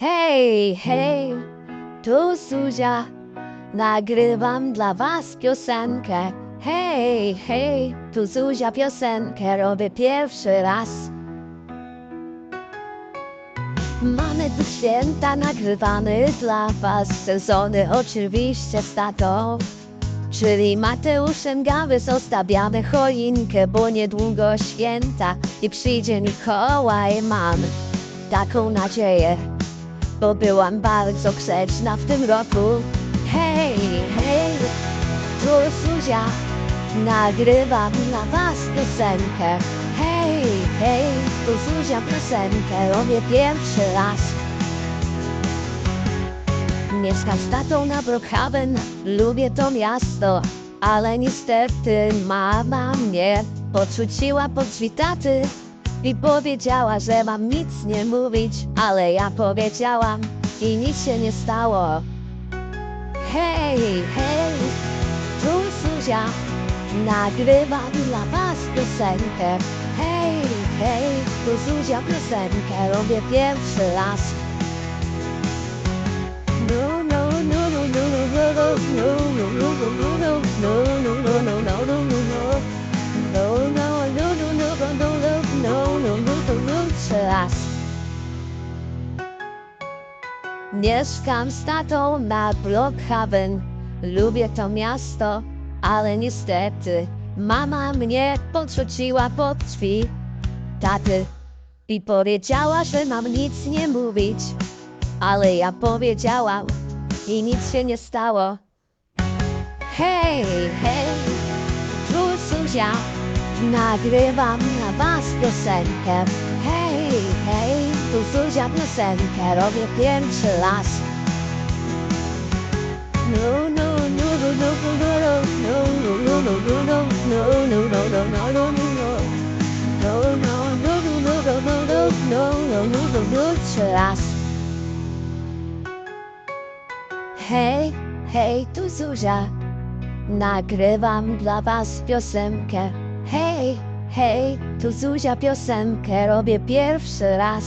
Hej, hej, tu Suzia, nagrywam dla was piosenkę. Hej, hej, tu Zuzia piosenkę robię pierwszy raz. Mamy tu święta nagrywany dla was, sezony oczywiście z tatą. Czyli Mateuszem Gawys ostawiamy choinkę, bo niedługo święta i przyjdzie Mikołaj, mam taką nadzieję bo byłam bardzo grzeczna w tym roku. Hej, hej, tu Suzia, nagrywam dla was piosenkę. Hej, hej, tu Zuzia piosenkę robię pierwszy raz. Mieszkam z tatą na Brookhaven, lubię to miasto, ale niestety mama mnie podrzuciła pod drzwi taty i powiedziała, że mam nic nie mówić, ale ja powiedziałam i nic się nie stało. Hej, hej, tu Suzia, nagrywam dla was piosenkę. Hej, hej, tu Suzia piosenkę, robię pierwszy raz. No, no, no, no, no, no, no, no. Raz. Mieszkam z tatą na Brookhaven. Lubię to miasto, ale niestety mama mnie podrzuciła pod drzwi taty i powiedziała, że mam nic nie mówić. Ale ja powiedziałam i nic się nie stało. Hej, hej, tu Suzia, nagrywam dla was piosenkę. Hej, tu Zuzia piosenkę robię pierwszy raz. No, no, no, no, no, no, no, no, no, no, no, no, no, no, no, no, no, no, no. No, no, no, no, no, no, no, no, no, no, no, no, raz. Hej, hej, tu Zuzia, nagrywam dla was piosenkę. Hej, hej, tu Zuzia piosenkę robię pierwszy raz.